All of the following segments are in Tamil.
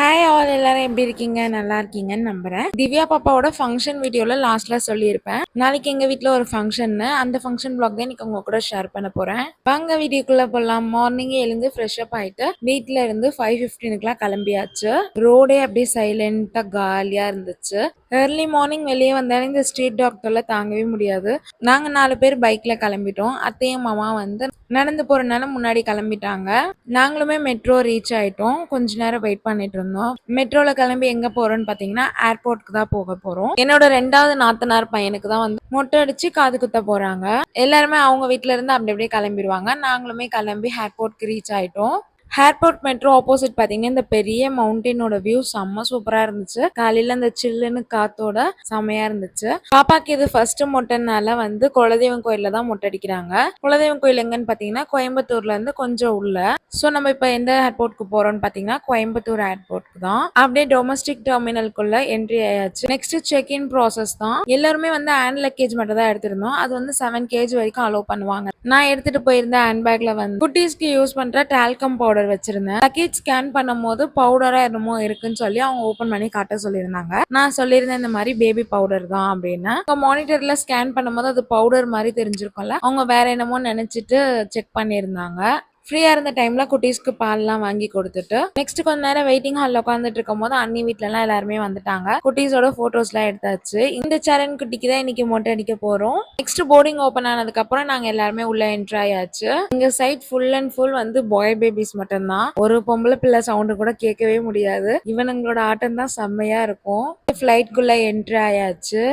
ஹாய் ஆல் எல்லாரும் எப்படி இருக்கீங்க? நல்லா இருக்கீங்கன்னு நம்புறேன். திவ்யா பாப்பாவோட ஃபங்க்ஷன் வீடியோல லாஸ்ட்ல சொல்லியிருப்பேன். நாளைக்கு எங்க வீட்ல ஒரு ஃபங்க்ஷன்னு அந்த ஃபங்க்ஷன் பிளாக் தான் இன்னைக்கு உங்க கூட ஷேர் பண்ண போறேன். வாங்க வீடியோக்குள்ள போலாம். மார்னிங்கே எழுந்து ஃப்ரெஷ் அப் ஆயிட்டு வீட்ல இருந்து ஃபைவ் ஃபிஃப்டீனுக்குலாம் கிளம்பியாச்சு. ரோடே அப்படியே சைலண்டா காலியா இருந்துச்சு. ஏர்லி மார்னிங் வெளியே வந்தாலும் இந்த ஸ்ட்ரீட் டாக்டரில் தாங்கவே முடியாது. நாங்கள் நாலு பேர் பைக்கில் கிளம்பிட்டோம். அத்தையும் மாமா வந்து நடந்து போகிறனால முன்னாடி கிளம்பிட்டாங்க. நாங்களுமே மெட்ரோ ரீச் ஆகிட்டோம் கொஞ்ச நேரம் வெயிட் பண்ணிட்டு இருந்தோம். மெட்ரோல கிளம்பி எங்கே போகிறோன்னு பார்த்தீங்கன்னா ஏர்போர்ட்க்கு தான் போக போகிறோம் என்னோட ரெண்டாவது நாத்தனார் பையனுக்கு தான் வந்து மொட்டை அடித்து காது குத்த போகிறாங்க எல்லாருமே அவங்க வீட்டிலேருந்து இருந்து அப்படி அப்படியே கிளம்பிடுவாங்க. நாங்களுமே கிளம்பி ஏர்போர்ட்க்கு ரீச் ஆகிட்டோம் ஏர்போர்ட் மெட்ரோ ஆப்போசிட் பாத்தீங்கன்னா இந்த பெரிய மவுண்டனோட வியூ செம்ம சூப்பரா இருந்துச்சு. காலையில அந்த சில்லுன்னு காத்தோட செம்மையா இருந்துச்சு. பாப்பாக்கு இது ஃபர்ஸ்ட் மொட்டைனால வந்து குலதெய்வம் கோயிலில் தான் மொட்டை அடிக்கிறாங்க. குலதெய்வம் கோயில் எங்கன்னு பாத்தீங்கன்னா கோயம்புத்தூர்ல இருந்து கொஞ்சம் உள்ள. சோ நம்ம இப்ப எந்த ஏர்போர்ட்க்கு போறோம்னு பாத்தீங்கன்னா கோயம்புத்தூர் ஏர்போர்ட்க்கு தான். அப்படியே டொமஸ்டிக் டெர்மினல்குள்ள என்ட்ரி ஆயாச்சு. நெக்ஸ்ட் செக் இன் ப்ராசஸ் தான். எல்லாருமே வந்து ஹேண்ட் லக்கேஜ் மட்டும் தான் எடுத்திருந்தோம். அது வந்து செவன் கேஜ் வரைக்கும் அலோவ் பண்ணுவாங்க. நான் எடுத்துட்டு போயிருந்த ஹேண்ட் பேக்ல வந்து குட்டீஸ்க்கு யூஸ் பண்ற டால்கம் பவுடர் வச்சிருந்தேன். லக்கேஜ் ஸ்கேன் பண்ணும்போது பவுடரா என்னமோ இருக்குன்னு சொல்லி அவங்க ஓபன் பண்ணி காட்ட சொல்லியிருந்தாங்க. நான் சொல்லியிருந்தேன் இந்த மாதிரி பேபி பவுடர் தான் அப்படின்னு. மானிட்டர்ல ஸ்கேன் பண்ணும்போது அது பவுடர் மாதிரி தெரிஞ்சிருக்கும்ல. அவங்க வேற என்னமோ நினைச்சிட்டு செக் பண்ணியிருந்தாங்க. ஃப்ரீயாக இருந்த டைமில் குட்டீஸ்க்கு பால்லாம் வாங்கி கொடுத்துட்டு நெக்ஸ்ட் கொஞ்ச நேரம் வெயிட்டிங் ஹாலில் உட்காந்துட்டு இருக்கும் போது அண்ணி வீட்டிலலாம் எல்லாருமே வந்துட்டாங்க. குட்டீஸோட ஃபோட்டோஸ்லாம் எடுத்தாச்சு. இந்த சரண் குட்டிக்கு தான் இன்னைக்கு மொட்டை அடிக்க போகிறோம் நெக்ஸ்ட் போர்டிங் ஓப்பன் ஆனதுக்கப்புறம் நாங்கள் எல்லாருமே உள்ளே என்ட்ரி ஆயாச்சு. எங்கள் சைட் ஃபுல் அண்ட் ஃபுல் வந்து பாய் பேபிஸ் மட்டும்தான். ஒரு பொம்பளை பிள்ளை சவுண்டு கூட கேட்கவே முடியாது. இவனுங்களோட ஆட்டம் தான் செம்மையாக இருக்கும். ஃப்ளைட்குள்ளே என்ட்ரி ஆயாச்சு.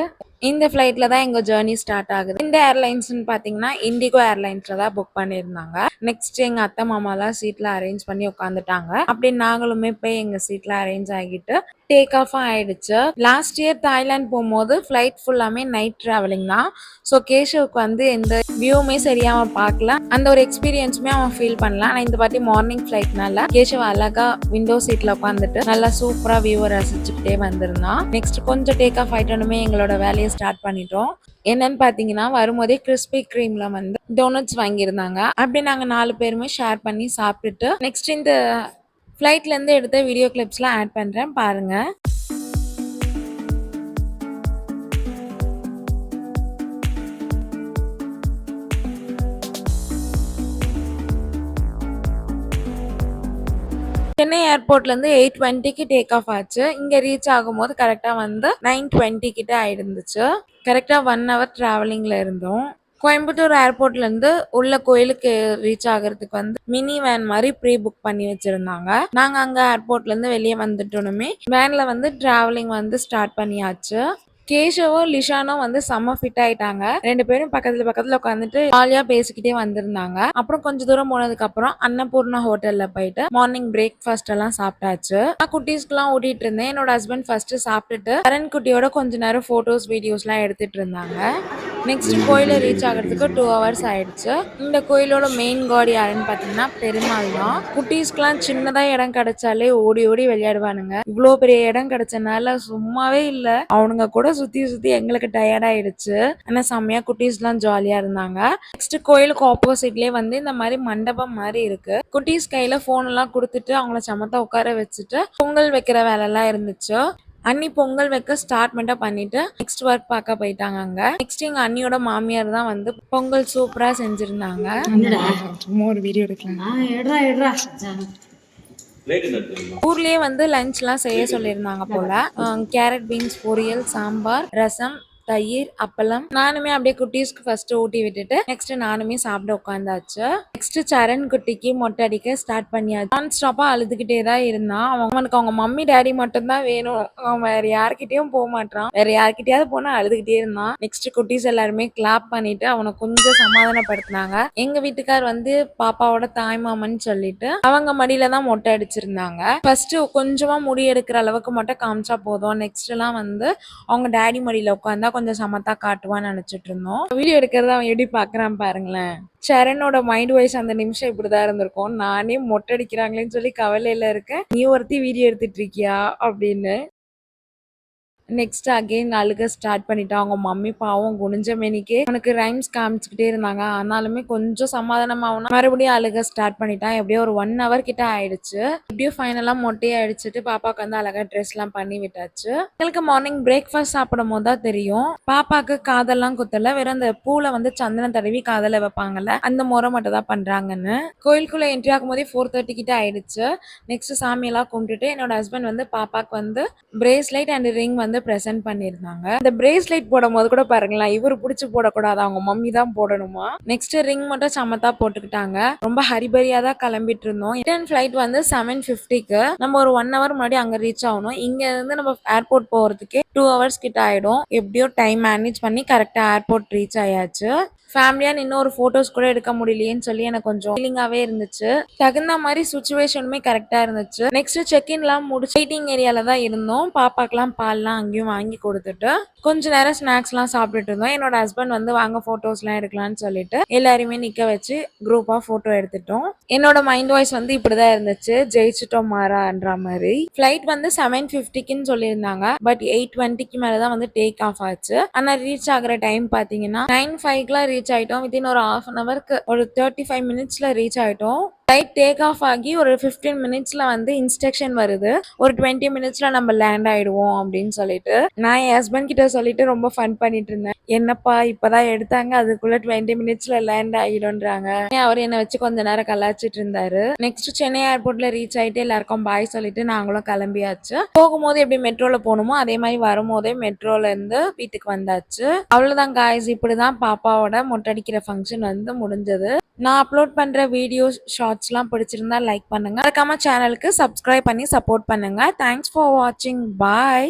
இந்த ஃப்ளைட்ல தான் எங்க ஜேர்னி ஸ்டார்ட் ஆகுது. இந்த ஏர்லைன்ஸ்னு பாத்தீங்கன்னா இண்டிகோ ஏர்லைன்ஸ்ல தான் புக் பண்ணியிருந்தாங்க. நெக்ஸ்ட் எங்க அத்தை மாமாலாம் சீட்ல அரேஞ்ச் பண்ணி உட்காந்துட்டாங்க அப்படி நாங்களுமே போய் எங்க சீட்ல அரேஞ்ச் ஆகிட்டு டேக் ஆஃப் ஆயிடுச்சு. லாஸ்ட் இயர் தாய்லாந்து போகும்போது ஃப்ளைட் ஃபுல்லாமே நைட் டிராவலிங் தான். ஸோ கேஷவுக்கு வந்து எந்த வியூவுமே சரியா அவன் பார்க்கல. அந்த ஒரு எக்ஸ்பீரியன்ஸுமே அவன் ஃபீல் பண்ணல. ஆனால் இந்த வாட்டி மார்னிங் ஃப்ளைட்னால கேஷவ் அழகா விண்டோ சீட்ல உட்காந்துட்டு நல்லா சூப்பரா வியூவை ரசிச்சுக்கிட்டே வந்திருந்தான். நெக்ஸ்ட் கொஞ்சம் டேக் ஆஃப் ஆயிட்டோனுமே எங்களோட வேலையை ஸ்டார்ட் பண்ணிட்டோம். என்னன்னு பாத்தீங்கன்னா வரும்போதே கிறிஸ்பி கிரீம்ல வந்து டோனட்ஸ் வாங்கியிருந்தாங்க. அப்படி நாங்க நாலு பேருமே ஷேர் பண்ணி சாப்பிட்டுட்டு நெக்ஸ்ட் இந்த ஃப்ளைட்லேருந்து எடுத்த வீடியோ கிளிப்ஸ்லாம் ஆட் பண்ணுறேன் பாருங்கள் சென்னை ஏர்போர்ட்லேருந்து எயிட் டுவெண்ட்டிக்கு டேக் ஆஃப் ஆச்சு. இங்கே ரீச் ஆகும்போது கரெக்டாக வந்து நைன் டுவெண்ட்டி கிட்ட ஆயிருந்துச்சு. கரெக்டாக ஒன் ஹவர் ட்ராவலிங்கில் இருந்தோம். கோயம்புத்தூர் ஏர்போர்ட்ல இருந்து உள்ள கோயிலுக்கு ரீச் ஆகுறதுக்கு வந்து மினி வேன் மாதிரி ப்ரீ புக் பண்ணி வச்சிருந்தாங்க. நாங்க அங்க ஏர்போர்ட்ல இருந்து வெளியே வந்துட்டோனுமே வேன்ல வந்து டிராவலிங் வந்து ஸ்டார்ட் பண்ணியாச்சு. கேஷவும் லிஷானும் வந்து செம்ம ஃபிட் ஆயிட்டாங்க. ரெண்டு பேரும் பக்கத்துல பக்கத்துல உட்காந்துட்டு ஜாலியா பேசிக்கிட்டே வந்திருந்தாங்க. அப்புறம் கொஞ்ச தூரம் போனதுக்கு அப்புறம் அன்னபூர்ணா ஹோட்டல்ல போயிட்டு மார்னிங் பிரேக்ஃபாஸ்ட் எல்லாம் சாப்பிட்டாச்சு. நான் குட்டீஸ்க்கு எல்லாம் ஓட்டிட்டு இருந்தேன். என்னோட ஹஸ்பண்ட் ஃபர்ஸ்ட் சாப்பிட்டுட்டு கரண் குட்டியோட கொஞ்ச நேரம் போட்டோஸ் வீடியோஸ் எல்லாம் எடுத்துட்டு இருந்தாங்க. நெக்ஸ்ட் கோயில ரீச் ஆகிறதுக்கு டூ ஹவர்ஸ் ஆயிடுச்சு. இந்த கோயிலோட மெயின் காட் யாருன்னு பாத்தீங்கன்னா பெருமாள் தான். குட்டீஸ்க்குலாம் சின்னதா இடம் கிடைச்சாலே ஓடி ஓடி விளையாடுவானுங்க. இவ்வளோ பெரிய இடம் கிடைச்சனால சும்மாவே இல்ல. அவனுங்க கூட சுத்தி சுத்தி எங்களுக்கு டயர்ட் ஆயிடுச்சு. ஆனா செம்மையா குட்டீஸ் எல்லாம் ஜாலியா இருந்தாங்க. நெக்ஸ்ட் கோயிலுக்கு ஆப்போசிட்லயே வந்து இந்த மாதிரி மண்டபம் மாதிரி இருக்கு. குட்டீஸ் கையில போன் எல்லாம் கொடுத்துட்டு அவங்கள சமத்தா உட்கார வச்சுட்டு பொங்கல் வைக்கிற வேலை எல்லாம் இருந்துச்சு. அண்ணி பொங்கல் வைக்க ஸ்டார்ட் மட்டும் பண்ணிட்டு நெக்ஸ்ட் ஒர்க் பார்க்க போயிட்டாங்க அங்க. நெக்ஸ்ட் எங்க அண்ணியோட மாமியார் தான் வந்து பொங்கல் சூப்பரா செஞ்சிருந்தாங்க. ஒரு வீடியோ எடுக்கலாம். ஊர்லயே வந்து லஞ்ச்லாம் செய்ய சொல்லியிருந்தாங்க போல. கேரட் பீன்ஸ் பொரியல் சாம்பார் ரசம் தயிர் அப்பளம். நானுமே அப்படியே குட்டீஸ்க்கு ஃபர்ஸ்ட் ஊட்டி விட்டுட்டு நெக்ஸ்ட் நானுமே சாப்பிட உட்காந்தாச்சு. நெக்ஸ்ட் சரண் குட்டிக்கு மொட்டை அடிக்க ஸ்டார்ட் பண்ணியாச்சு. நான் ஸ்டாப்பா அழுதுகிட்டே தான் இருந்தான். அவனுக்கு அவங்க மம்மி டேடி மட்டும் தான் வேணும். அவன் வேற யார்கிட்டயும் போக மாட்டான் வேற யார்கிட்டயாவது போனா அழுதுகிட்டே இருந்தான். நெக்ஸ்ட் குட்டீஸ் எல்லாருமே கிளாப் பண்ணிட்டு அவனை கொஞ்சம் சமாதானப்படுத்தினாங்க. எங்க வீட்டுக்கார் வந்து பாப்பாவோட தாய் மாமன் சொல்லிட்டு அவங்க மடியில தான் மொட்டை அடிச்சிருந்தாங்க. ஃபர்ஸ்ட் கொஞ்சமா முடி எடுக்கிற அளவுக்கு மட்டும் காமிச்சா போதும். நெக்ஸ்ட் எல்லாம் வந்து அவங்க டேடி மடியில உட்காந்தா கொஞ்சம் சமத்தா காட்டுவான்னு நினைச்சிட்டு இருந்தோம் வீடியோ எடுக்கிறத அவன் எப்படி பாக்குறான் பாருங்களேன். சரணோட மைண்ட் வைஸ் அந்த நிமிஷம் இப்படிதான் இருந்திருக்கும். நானே மொட்டை அடிக்கிறாங்களேன்னு சொல்லி கவலையில இருக்கேன். நீ ஒருத்தி வீடியோ எடுத்துட்டு இருக்கியா அப்படின்னு. நெக்ஸ்ட் அகைன் அழுக ஸ்டார்ட் பண்ணிட்டான் அவங்க மம்மி பாவம் குனிஞ்ச மேனிக்கு உனக்கு ரைம்ஸ் காமிச்சுக்கிட்டே இருந்தாங்க. ஆனாலுமே கொஞ்சம் சமாதானமாகணும் மறுபடியும் அழுக ஸ்டார்ட் பண்ணிட்டான் எப்படியோ ஒரு ஒன் ஹவர் கிட்ட ஆயிடுச்சு. எப்படியோ ஃபைனலாக மொட்டையை அடிச்சுட்டு பாப்பாவுக்கு வந்து அழகாக ட்ரெஸ்லாம் பண்ணி விட்டாச்சு. எங்களுக்கு மார்னிங் பிரேக்ஃபாஸ்ட் சாப்பிடும் போது தான் தெரியும். பாப்பாக்கு காதெல்லாம் குத்தல. வெறும் அந்த பூவில் வந்து சந்தனம் தடவி காதல வைப்பாங்கல்ல அந்த முறை மட்டும் தான் பண்ணுறாங்கன்னு கோயிலுக்குள்ளே என்ட்ரி ஆகும் போதே ஃபோர் தேர்ட்டி கிட்ட ஆயிடுச்சு. நெக்ஸ்ட் சாமியெல்லாம் கும்பிட்டுட்டு என்னோட ஹஸ்பண்ட் வந்து பாப்பாக்கு வந்து பிரேஸ்லைட் அண்ட் ரிங் வந்து ப்ரெசென்ட் பண்ணியிருந்தாங்க. இந்த பிரேஸ்லெட் போடும் போது கூட பாருங்களேன் இவர் பிடிச்சி போடக்கூடாது அவங்க மம்மி தான் போடணுமா? நெக்ஸ்ட் ரிங் மட்டும் சமத்தா போட்டுக்கிட்டாங்க. ரொம்ப ஹரிபரியா தான் கிளம்பிட்டு இருந்தோம் ரிட்டர்ன் ஃபிளைட் வந்து செவன் ஃபிஃப்டிக்கு நம்ம ஒரு ஒன் ஹவர் முன்னாடி அங்க ரீச் ஆகணும். இங்க இருந்து நம்ம ஏர்போர்ட் போறதுக்கே டூ ஹவர்ஸ் கிட்ட ஆயிடும். எப்படியோ டைம் மேனேஜ் பண்ணி கரெக்டா ஏர்போர்ட் ரீச் ஆயாச்சு. ஃபேமிலியாக நின்று ஒரு ஃபோட்டோஸ் கூட எடுக்க முடியலையேன்னு சொல்லி எனக்கு கொஞ்சம் ஃபீலிங்காகவே இருந்துச்சு. தகுந்த மாதிரி சுச்சுவேஷனுமே கரெக்டாக இருந்துச்சு. நெக்ஸ்ட் செக்இன்லாம் முடிச்சு வெயிட்டிங் ஏரியாவில் தான் இருந்தோம். பாப்பாக்கெலாம் பால்லாம் அங்கேயும் வாங்கி கொடுத்துட்டு கொஞ்ச நேரம் ஸ்நாக்ஸ்லாம் சாப்பிட்டுட்டு இருந்தோம். என்னோட ஹஸ்பண்ட் வந்து வாங்க ஃபோட்டோஸ்லாம் எடுக்கலாம்னு சொல்லிட்டு எல்லாருமே நிற்க வச்சு குரூப்பாக ஃபோட்டோ எடுத்துட்டோம். என்னோட மைண்ட் வாய்ஸ் வந்து இப்படி தான் இருந்துச்சு. ஜெயிச்சிட்டோம் மாறான்ற மாதிரி. ஃப்ளைட் வந்து செவன் ஃபிஃப்டிக்குன்னு சொல்லியிருந்தாங்க. பட் எயிட் டுவெண்ட்டிக்கு மேலே தான் வந்து டேக் ஆஃப் ஆச்சு. ஆனால் ரீச் ஆகுற டைம் பார்த்தீங்கன்னா நைன் ஃபைவ்க்குலாம் ரீச் ஆயிட்டோம். வித்தின் ஒரு ஹாஃப் அன் ஹவருக்கு ஒரு தேர்ட்டி ஃபைவ் மினிட்ஸ்ல ரீச் ஆயிட்டோம். ஃப்ளைட் டேக் ஆஃப் ஆகி ஒரு ஃபிஃப்டீன் மினிட்ஸ்ல வந்து இன்ஸ்ட்ரக்ஷன் வருது. ஒரு டுவெண்ட்டி மினிட்ஸ்ல நம்ம லேண்ட் ஆயிடுவோம் அப்படின்னு சொல்லிட்டு. நான் என் ஹஸ்பண்ட் கிட்ட சொல்லிட்டு ரொம்ப ஃபன் பண்ணிட்டு இருந்தேன். என்னப்பா இப்பதான் எடுத்தாங்க அதுக்குள்ள டுவெண்ட்டி மினிட்ஸ்ல லேண்ட் ஆகிடும்ன்றாங்க. அவர் என்னை வச்சு கொஞ்ச நேரம் கலாச்சிட்டு இருந்தாரு. நெக்ஸ்ட் சென்னை ஏர்போர்ட்ல ரீச் ஆகிட்டு எல்லாருக்கும் பாய் சொல்லிட்டு நாங்களும் கிளம்பியாச்சு. போகும்போது எப்படி மெட்ரோல போகணுமோ அதே மாதிரி வரும்போதே மெட்ரோல இருந்து வீட்டுக்கு வந்தாச்சு. அவ்வளோதான் காய்ஸ் இப்படிதான் பாப்பாவோட மொட்டடிக்கிற ஃபங்க்ஷன் வந்து முடிஞ்சது. நான் அப்லோட் பண்ணுற வீடியோஸ் ஷார்ட்ஸ்லாம் பிடிச்சிருந்தா லைக் பண்ணுங்கள் மறக்காமல் சேனலுக்கு சப்ஸ்கிரைப் பண்ணி சப்போர்ட் பண்ணுங்கள் தேங்க்ஸ் ஃபார் வாட்சிங் பாய்